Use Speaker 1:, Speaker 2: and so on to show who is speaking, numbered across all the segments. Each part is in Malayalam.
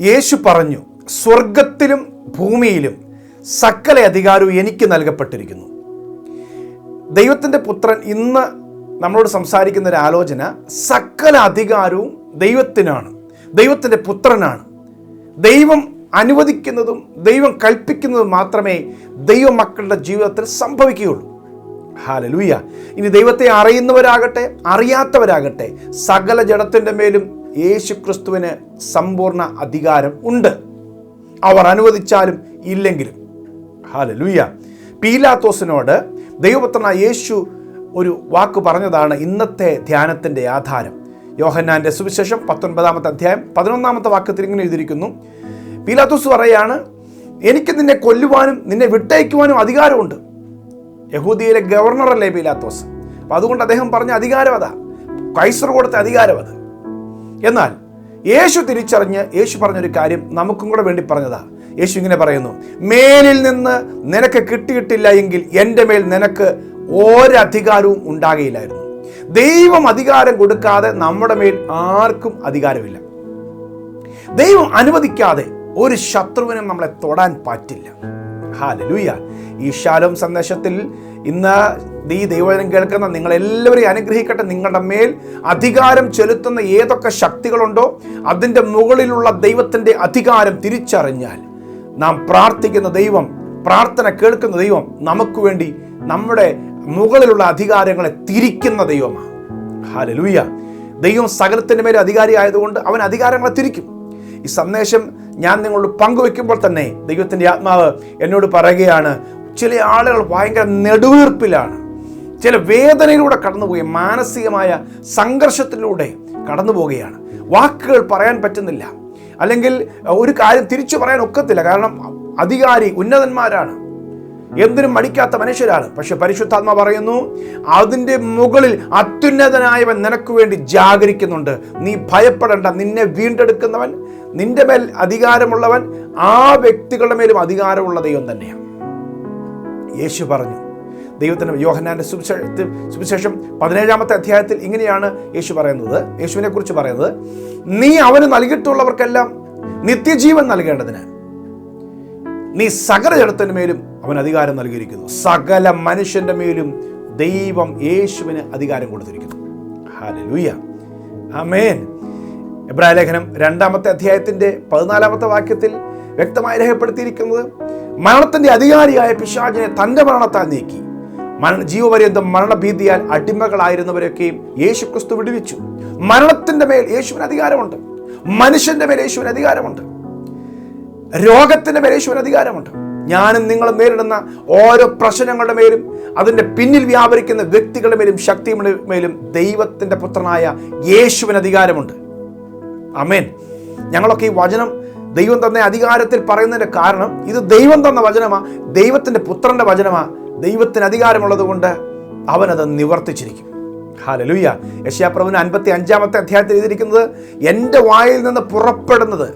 Speaker 1: യേശു പറഞ്ഞു സ്വർഗത്തിലും ഭൂമിയിലും സകല അധികാരവും എനിക്ക് നൽകപ്പെട്ടിരിക്കുന്നു. ദൈവത്തിന്റെ പുത്രൻ ഇന്ന് നമ്മളോട് സംസാരിക്കുന്ന ഒരു ആലോചന സകല അധികാരവും ദൈവത്തിനാണ് ദൈവത്തിന്റെ പുത്രനാണ്. ദൈവം അനുവദിക്കുന്നതും ദൈവം കൽപ്പിക്കുന്നതും മാത്രമേ ദൈവമക്കളുടെ ജീവിതത്തിൽ സംഭവിക്കുകയുള്ളൂ. ഹാലലൂയ ഇനി ദൈവത്തെ അറിയുന്നവരാകട്ടെ അറിയാത്തവരാകട്ടെ സകല ജഡത്തിന്റെ മേലും യേശു ക്രിസ്തുവിന് സമ്പൂർണ അധികാരം ഉണ്ട്. അവർ അനുവദിച്ചാലും ഇല്ലെങ്കിലും. ഹാല ലൂയ പീലാത്തോസിനോട് ദൈവപുത്രനായ യേശു ഒരു വാക്ക് പറഞ്ഞതാണ് ഇന്നത്തെ ധ്യാനത്തിന്റെ ആധാരം. യോഹന്നാന്റെ സുവിശേഷം പത്തൊൻപതാമത്തെ അധ്യായം പതിനൊന്നാമത്തെ വാക്യത്തിൽ ഇങ്ങനെ എഴുതിയിരിക്കുന്നു. പീലാത്തോസ് പറയാണ് എനിക്ക് നിന്നെ കൊല്ലുവാനും നിന്നെ വിട്ടയക്കുവാനും അധികാരമുണ്ട്. യഹൂദിയിലെ ഗവർണറല്ലേ പീലാത്തോസ്? അപ്പം അതുകൊണ്ട് അദ്ദേഹം പറഞ്ഞ അധികാരം അതാ. കൈസർ കൊടുത്ത അധികാരം അത്. എന്നാൽ യേശു തിരിച്ചറിഞ്ഞ് യേശു പറഞ്ഞൊരു കാര്യം നമുക്കും കൂടെ വേണ്ടി പറഞ്ഞതാ. യേശു ഇങ്ങനെ പറയുന്നു മേലിൽ നിന്ന് നിനക്ക് കിട്ടിയിട്ടില്ല എങ്കിൽ എന്റെ മേൽ നിനക്ക് ഒരധികാരവും ഉണ്ടാകയില്ലായിരുന്നു. ദൈവം അധികാരം കൊടുക്കാതെ നമ്മുടെ മേൽ ആർക്കും അധികാരമില്ല. ദൈവം അനുവദിക്കാതെ ഒരു ശത്രുവിനും നമ്മളെ തൊടാൻ പറ്റില്ല. ഹാലലൂയ. ഈ ശാലോം സന്ദേശത്തിൽ ഇന്ന് ഈ ദൈവജനം കേൾക്കുന്ന നിങ്ങളെല്ലാവരെയും അനുഗ്രഹിക്കട്ടെ. നിങ്ങളുടെ മേൽ അധികാരം ചെലുത്തുന്ന ഏതൊക്കെ ശക്തികളുണ്ടോ അതിന്റെ മുകളിലുള്ള ദൈവത്തിന്റെ അധികാരം തിരിച്ചറിഞ്ഞാൽ നാം പ്രാർത്ഥിക്കുന്ന ദൈവം പ്രാർത്ഥന കേൾക്കുന്ന ദൈവം നമുക്ക് വേണ്ടി നമ്മുടെ മുകളിലുള്ള അധികാരങ്ങളെ തിരിക്കുന്ന ദൈവമാണ് ഹാലലൂയ. ദൈവം സകലത്തിന്റെ മേൽ അധികാരി ആയതുകൊണ്ട് അവൻ അധികാരങ്ങളെ തിരിക്കും. ഈ സന്ദേശം ഞാൻ നിങ്ങളോട് പങ്കുവെക്കുമ്പോൾ തന്നെ ദൈവത്തിന്റെ ആത്മാവ് എന്നോട് പറയുകയാണ് ചില ആളുകൾ ഭയങ്കര നെടുവീർപ്പിലാണ്. ചില വേദനയിലൂടെ കടന്നുപോയി മാനസികമായ സംഘർഷത്തിലൂടെ കടന്നു പോവുകയാണ് വാക്കുകൾ പറയാൻ പറ്റുന്നില്ല. അല്ലെങ്കിൽ ഒരു കാര്യം തിരിച്ചു പറയാൻ ഒക്കത്തില്ല. കാരണം അധികാരി ഉന്നതന്മാരാണ്. എന്തിനും മടിക്കാത്ത മനുഷ്യരാണ്. പക്ഷെ പരിശുദ്ധാത്മ പറയുന്നു അതിന്റെ മുകളിൽ അത്യുന്നതനായവൻ നിനക്ക് വേണ്ടി ജാഗരിക്കുന്നുണ്ട്. നീ ഭയപ്പെടേണ്ട. നിന്നെ വീണ്ടെടുക്കുന്നവൻ നിന്റെ മേൽ അധികാരമുള്ളവൻ ആ വ്യക്തികളുടെ മേലും അധികാരമുള്ള ദൈവം തന്നെയാണ്. യേശു പറഞ്ഞു ദൈവത്തിന് യോഹന്നാന്റെ സുവിശേഷത്തിൽ സുവിശേഷം പതിനേഴാമത്തെ അധ്യായത്തിൽ ഇങ്ങനെയാണ് യേശു പറയുന്നത്. യേശുവിനെ കുറിച്ച് പറയുന്നത് നീ അവന് നൽകിയിട്ടുള്ളവർക്കെല്ലാം നിത്യജീവൻ നൽകേണ്ടതിന് നീ സകല ജഡത്തിന് മേലും അവൻ അധികാരം നൽകിയിരിക്കുന്നു. സകല മനുഷ്യന്റെ മേലും ദൈവം യേശുവിന് അധികാരം കൊടുത്തിരിക്കുന്നു. ഹാലലൂയ ആമേൻ. എബ്രായ ലേഖനം രണ്ടാമത്തെ അധ്യായത്തിന്റെ പതിനാലാമത്തെ വാക്യത്തിൽ വ്യക്തമായി രേഖപ്പെടുത്തിയിരിക്കുന്നത് മരണത്തിന്റെ അധികാരിയായ പിശാചിനെ തന്റെ മരണത്താൽ നീക്കി. മരണ ജീവപര്യന്തം മരണഭീതിയാൽ അടിമകളായിരുന്നവരൊക്കെയും യേശു ക്രിസ്തു വിടുവിച്ചു. മരണത്തിന്റെ മേൽ യേശുവിന് അധികാരമുണ്ട്. മനുഷ്യന്റെ മേൽ യേശുവിന് അധികാരമുണ്ട്. രോഗത്തിന്റെ മേൽ യേശുവിന് അധികാരമുണ്ട്. ഞാനും നിങ്ങളും നേരിടുന്ന ഓരോ പ്രശ്നങ്ങളുടെ മേലും അതിന്റെ പിന്നിൽ വ്യാപരിക്കുന്ന വ്യക്തികളുടെ മേലും ശക്തിയുടെ മേലും ദൈവത്തിന്റെ പുത്രനായ യേശുവിന് അധികാരമുണ്ട്. അമേൻ ഞങ്ങളൊക്കെ ഈ വചനം ദൈവം തന്ന അധികാരത്തിൽ പറയുന്നതിന്റെ കാരണം ഇത് ദൈവം തന്ന വചനമാ ദൈവത്തിന്റെ പുത്രന്റെ വചനമാ. ദൈവത്തിന് അധികാരമുള്ളത് കൊണ്ട് അവനത് നിവർത്തിച്ചിരിക്കും. ഹാലലുയ്യ യശ്യാപ്രഭുവിന് അൻപത്തി അഞ്ചാമത്തെ അധ്യായത്തിൽ എഴുതിയിരിക്കുന്നത് എന്റെ വായിൽ നിന്ന് പുറപ്പെടുന്നത്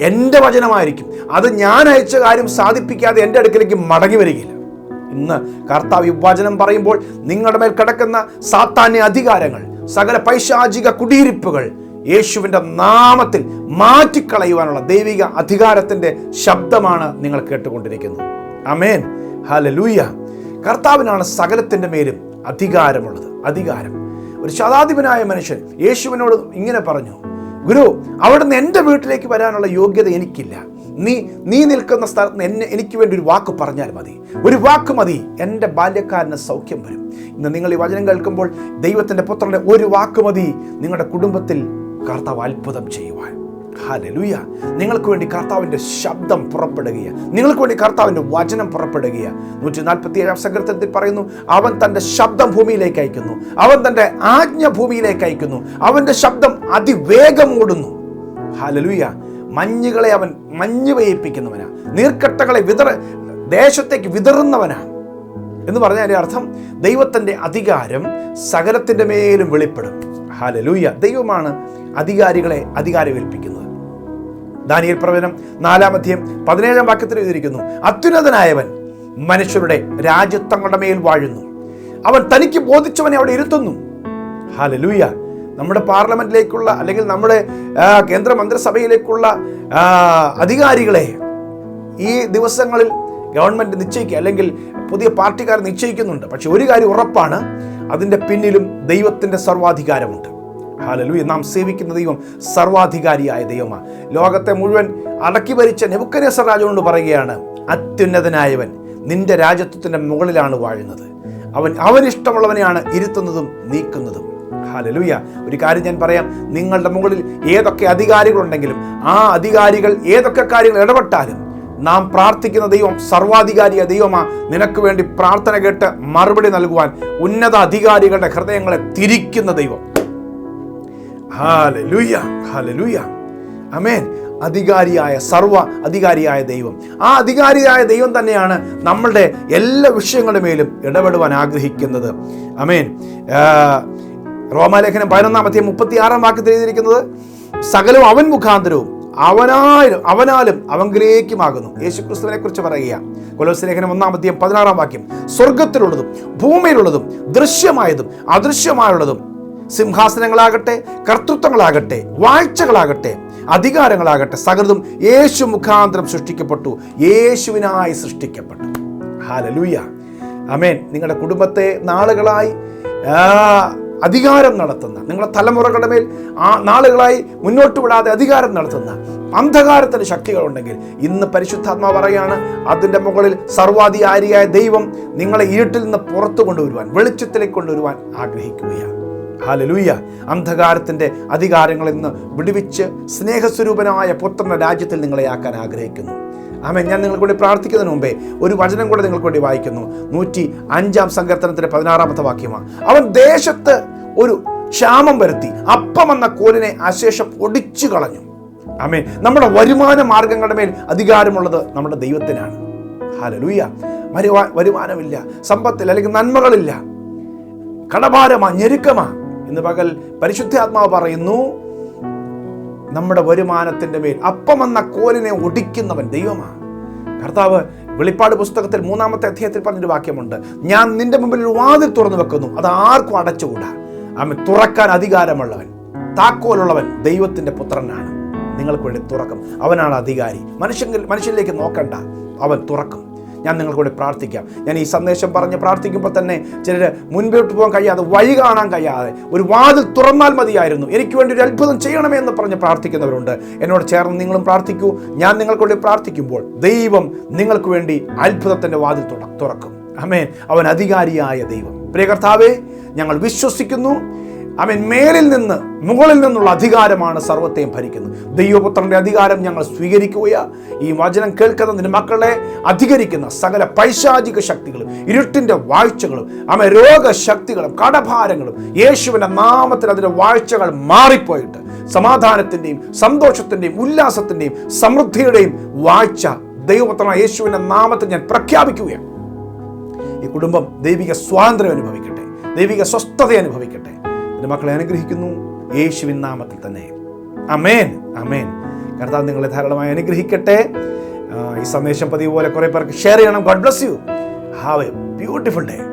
Speaker 1: എന്റെ വചനമായിരിക്കും. അത് ഞാൻ അയച്ച കാര്യം സാധിപ്പിക്കാതെ എന്റെ അടുക്കലേക്ക് മടങ്ങി വരികയില്ല. ഇന്ന് കർത്താവ് വിഭാചനം പറയുമ്പോൾ നിങ്ങളുടെ മേൽ കിടക്കുന്ന സാത്താന്യ അധികാരങ്ങൾ സകല പൈശാചിക കുടിയിരിപ്പുകൾ യേശുവിന്റെ നാമത്തിൽ മാറ്റിക്കളയുവാനുള്ള ദൈവിക അധികാരത്തിന്റെ ശബ്ദമാണ് നിങ്ങൾ കേട്ടുകൊണ്ടിരിക്കുന്നത്. അമേൻ ഹലലൂയ കർത്താവിനാണ് സകലത്തിന്റെ മേലും അധികാരമുള്ളത്. അധികാരം. ഒരു ശതാധിപനായ മനുഷ്യൻ യേശുവിനോട് ഇങ്ങനെ പറഞ്ഞു ഗുരു അവിടുന്ന് എന്റെ വീട്ടിലേക്ക് വരാനുള്ള യോഗ്യത എനിക്കില്ല. നീ നീ നിൽക്കുന്ന സ്ഥലത്ത് എന്നെ എനിക്ക് വേണ്ടി ഒരു വാക്ക് പറഞ്ഞാൽ മതി. ഒരു വാക്ക് മതി. എന്റെ ബാല്യക്കാരന് സൗഖ്യം വരും. ഇന്ന് നിങ്ങൾ ഈ വചനം കേൾക്കുമ്പോൾ ദൈവത്തിന്റെ പുത്രന്റെ ഒരു വാക്ക് മതി. നിങ്ങളുടെ കുടുംബത്തിൽ കർത്താവ് അത്ഭുതം ചെയ്യുവാൻ. ഹാലലുയ നിങ്ങൾക്ക് വേണ്ടി കർത്താവിന്റെ ശബ്ദം പുറപ്പെടുകയാണ്. നിങ്ങൾക്ക് വേണ്ടി കർത്താവിന്റെ വചനം പുറപ്പെടുകയാണ്. നൂറ്റി നാൽപ്പത്തി ഏഴാം സങ്കീർത്തനത്തിൽ പറയുന്നു അവൻ തന്റെ ശബ്ദം ഭൂമിയിലേക്ക് അയക്കുന്നു. അവൻ തന്റെ ആജ്ഞ ഭൂമിയിലേക്ക് അയക്കുന്നു. അവന്റെ ശബ്ദം അതിവേഗം ഓടുന്നു. ഹാലലുയ മഞ്ഞുകളെ അവൻ മഞ്ഞ് പെയ്യിപ്പിക്കുന്നവനാ. നീർക്കട്ടകളെ വിതറ ദേശത്തേക്ക് വിതറുന്നവനാ. എന്ന് പറഞ്ഞാൽ അർത്ഥം ദൈവത്തിന്റെ അധികാരം സകലത്തിന്റെ മേലും വെളിപ്പെടും. ഹാലലൂയ. ദൈവമാണ് അധികാരികളെ അധികാരമേൽപ്പിക്കുന്നത്. ദാനിയൽ പ്രവചനം നാലാമധ്യം പതിനേഴാം വാക്യത്തിൽ എഴുതിയിരിക്കുന്നു അത്യുന്നതനായവൻ മനുഷ്യരുടെ രാജ്യത്വങ്ങളുടെ മേൽ വാഴുന്നു. അവൻ തനിക്ക് ബോധിച്ചവനെ അവിടെ ഇരുത്തുന്നു. ഹാലലൂയ. നമ്മുടെ പാർലമെന്റിലേക്കുള്ള അല്ലെങ്കിൽ നമ്മുടെ കേന്ദ്ര മന്ത്രിസഭയിലേക്കുള്ള അധികാരികളെ ഈ ദിവസങ്ങളിൽ ഗവൺമെന്റ് നിശ്ചയിക്കുക അല്ലെങ്കിൽ പുതിയ പാർട്ടിക്കാർ നിശ്ചയിക്കുന്നുണ്ട്. പക്ഷെ ഒരു കാര്യം ഉറപ്പാണ് അതിന്റെ പിന്നിലും ദൈവത്തിന്റെ സർവാധികാരമുണ്ട്. ഹാലലൂയ നാം സേവിക്കുന്ന ദൈവം സർവാധികാരിയായ ദൈവമാണ്. ലോകത്തെ മുഴുവൻ അടക്കി ഭരിച്ച നെബുക്കനേസർ രാജാവിനോട് പറയുകയാണ് അത്യുന്നതനായവൻ നിന്റെ രാജ്യത്വത്തിന്റെ മുകളിലാണ് വാഴുന്നത്. അവൻ അവനിഷ്ടമുള്ളവനെയാണ് ഇരുത്തുന്നതും നീക്കുന്നതും. ഹാലലൂയ ഒരു കാര്യം ഞാൻ പറയാം നിങ്ങളുടെ മുകളിൽ ഏതൊക്കെ അധികാരികളുണ്ടെങ്കിലും ആ അധികാരികൾ ഏതൊക്കെ കാര്യങ്ങൾ ഇടപെട്ടാലും നാം പ്രാർത്ഥിക്കുന്ന ദൈവം സർവാധികാരിയ ദൈവമാ നിനക്ക് വേണ്ടി പ്രാർത്ഥന കേട്ട് മറുപടി നൽകുവാൻ ഉന്നത അധികാരികളുടെ ഹൃദയങ്ങളെ തിരിക്കുന്ന ദൈവം. അമേൻ അധികാരിയായ സർവ അധികാരിയായ ദൈവം. ആ അധികാരിയായ ദൈവം തന്നെയാണ് നമ്മളുടെ എല്ലാ വിഷയങ്ങളുടെ മേലും ഇടപെടുവാൻ ആഗ്രഹിക്കുന്നത്. അമേൻ റോമാലേഖനം പതിനൊന്നാമത്തെ മുപ്പത്തി ആറാം വാക്യത്തിൽ എഴുതിയിരിക്കുന്നത് സകലവും അവൻ മുഖാന്തരവും അവനാലും അവനാലും അവങ്കിലേക്കുമാകുന്നു. യേശുക്രിസ്തുവിനെ കുറിച്ച് പറയുക. കൊലോസ് ലേഖനം ഒന്നാം അധ്യായം പതിനാറാം വാക്യം. സ്വർഗത്തിലുള്ളതും ഭൂമിയിലുള്ളതും ദൃശ്യമായതും അദൃശ്യമായുള്ളതും സിംഹാസനങ്ങളാകട്ടെ കർത്തൃത്വങ്ങളാകട്ടെ വാഴ്ചകളാകട്ടെ അധികാരങ്ങളാകട്ടെ സകൃതും യേശു മുഖാന്തരം സൃഷ്ടിക്കപ്പെട്ടു. യേശുവിനായി സൃഷ്ടിക്കപ്പെട്ടു. ഹാലലൂയ അമേൻ നിങ്ങളുടെ കുടുംബത്തെ നാളുകളായി അധികാരം നടത്തുന്ന നിങ്ങളുടെ തലമുറകളുടെ മേൽ ആ നാളുകളായി മുന്നോട്ട് വിടാതെ അധികാരം നടത്തുന്ന അന്ധകാരത്തിന് ശക്തികളുണ്ടെങ്കിൽ ഇന്ന് പരിശുദ്ധാത്മാ പറയാണ് അതിന്റെ മുകളിൽ സർവാധികാരിയായ ദൈവം നിങ്ങളെ ഇരുട്ടിൽ നിന്ന് പുറത്തു കൊണ്ടുവരുവാൻ വെളിച്ചത്തിലേക്ക് കൊണ്ടുവരുവാൻ ആഗ്രഹിക്കുകയാണ്. ഹാലലൂയ. അന്ധകാരത്തിന്റെ അധികാരങ്ങളിൽ നിന്ന് വിടുവിച്ച് സ്നേഹസ്വരൂപനായ പുത്രന്റെ രാജ്യത്തിൽ നിങ്ങളെ ആക്കാൻ ആഗ്രഹിക്കുന്നു. ആമേ ഞാൻ നിങ്ങൾക്ക് വേണ്ടി പ്രാർത്ഥിക്കുന്നതിന് മുമ്പേ ഒരു വചനം കൂടെ നിങ്ങൾക്ക് വേണ്ടി വായിക്കുന്നു. നൂറ്റി അഞ്ചാം സങ്കീർത്തനത്തിന്റെ പതിനാറാമത്തെ വാക്യമാണ്. അവൻ ദേശത്ത് ഒരു ക്ഷാമം വരുത്തി. അപ്പം എന്ന കോലിനെ അശേഷം ഒടിച്ചു കളഞ്ഞു. ആമേ നമ്മുടെ വരുമാന മാർഗങ്ങളുടെ മേൽ അധികാരമുള്ളത് നമ്മുടെ ദൈവത്തിനാണ്. ഹാലലൂയ. വരുമാനമില്ല. സമ്പത്തിൽ അല്ലെങ്കിൽ നന്മകളില്ല. കടഭാരമാ ഞെരുക്കമാ. ഇന്ന് പകൽ പരിശുദ്ധാത്മാവ് പറയുന്നു നമ്മുടെ വരുമാനത്തിന്റെ മേൽ അപ്പം എന്ന കോലിനെ ഒടിക്കുന്നവൻ ദൈവമാണ്. കർത്താവ് വെളിപ്പാട് പുസ്തകത്തിൽ മൂന്നാമത്തെ അധ്യായത്തിൽ പറഞ്ഞൊരു വാക്യമുണ്ട് ഞാൻ നിന്റെ മുമ്പിൽ വാതിൽ തുറന്നു വെക്കുന്നു അത് ആർക്കും അടച്ചുകൂടാ. അവൻ തുറക്കാൻ അധികാരമുള്ളവൻ താക്കോലുള്ളവൻ ദൈവത്തിന്റെ പുത്രനാണ്. നിങ്ങൾക്ക് വേണ്ടി തുറക്കും അവനാണ് അധികാരി. മനുഷ്യൻ മനുഷ്യനിലേക്ക് നോക്കണ്ട അവൻ തുറക്കും. ഞാൻ നിങ്ങൾക്കൂടെ പ്രാർത്ഥിക്കാം. ഞാൻ ഈ സന്ദേശം പറഞ്ഞ് പ്രാർത്ഥിക്കുമ്പോൾ തന്നെ ചിലർ മുൻപോട്ട് പോകാൻ കഴിയാതെ വഴി കാണാൻ കഴിയാതെ ഒരു വാതിൽ തുറന്നാൽ മതിയായിരുന്നു. എനിക്ക് വേണ്ടി ഒരു അത്ഭുതം ചെയ്യണമേ എന്ന് പറഞ്ഞ് പ്രാർത്ഥിക്കുന്നവരുണ്ട്. എന്നോട് ചേർന്ന് നിങ്ങളും പ്രാർത്ഥിക്കൂ. ഞാൻ നിങ്ങൾക്കൂടെ പ്രാർത്ഥിക്കുമ്പോൾ ദൈവം നിങ്ങൾക്ക് വേണ്ടി അത്ഭുതത്തിന്റെ വാതിൽ തുറക്കും. അമേൻ അവൻ അധികാരിയായ ദൈവം. പ്രിയ കർത്താവേ ഞങ്ങൾ വിശ്വസിക്കുന്നു. അവൻ മേലിൽ നിന്ന് മുകളിൽ നിന്നുള്ള അധികാരമാണ് സർവത്തെയും ഭരിക്കുന്നത്. ദൈവപുത്രന്റെ അധികാരം ഞങ്ങൾ സ്വീകരിക്കുകയാ. ഈ വചനം കേൾക്കുന്ന നിന്റെ മക്കളെ അധികരിക്കുന്ന സകല പൈശാചിക ശക്തികളും ഇരുട്ടിന്റെ വാഴ്ചകളും അവൻ രോഗശക്തികളും കടഭാരങ്ങളും യേശുവിന്റെ നാമത്തിൽ അതിന്റെ വാഴ്ചകൾ മാറിപ്പോയിട്ട് സമാധാനത്തിന്റെയും സന്തോഷത്തിന്റെയും ഉല്ലാസത്തിന്റെയും സമൃദ്ധിയുടെയും വാഴ്ച ദൈവപുത്രനായ യേശുവിന്റെ നാമത്തിൽ ഞാൻ പ്രഖ്യാപിക്കുകയാണ് ഈ കുടുംബം ദൈവിക സ്വാതന്ത്ര്യം അനുഭവിക്കട്ടെ. ദൈവിക സ്വസ്ഥത അനുഭവിക്കട്ടെ. എന്റെ മക്കളെ അനുഗ്രഹിക്കുന്നു. യേശുവിൻ നാമത്തിൽ തന്നെ. അമേൻ അമേൻ കർത്താവ് നിങ്ങളെ ധാരാളമായി അനുഗ്രഹിക്കട്ടെ. ഈ സന്ദേശം പതിവ് പോലെ കുറേ പേർക്ക് ഷെയർ ചെയ്യണം. God bless you have a beautiful day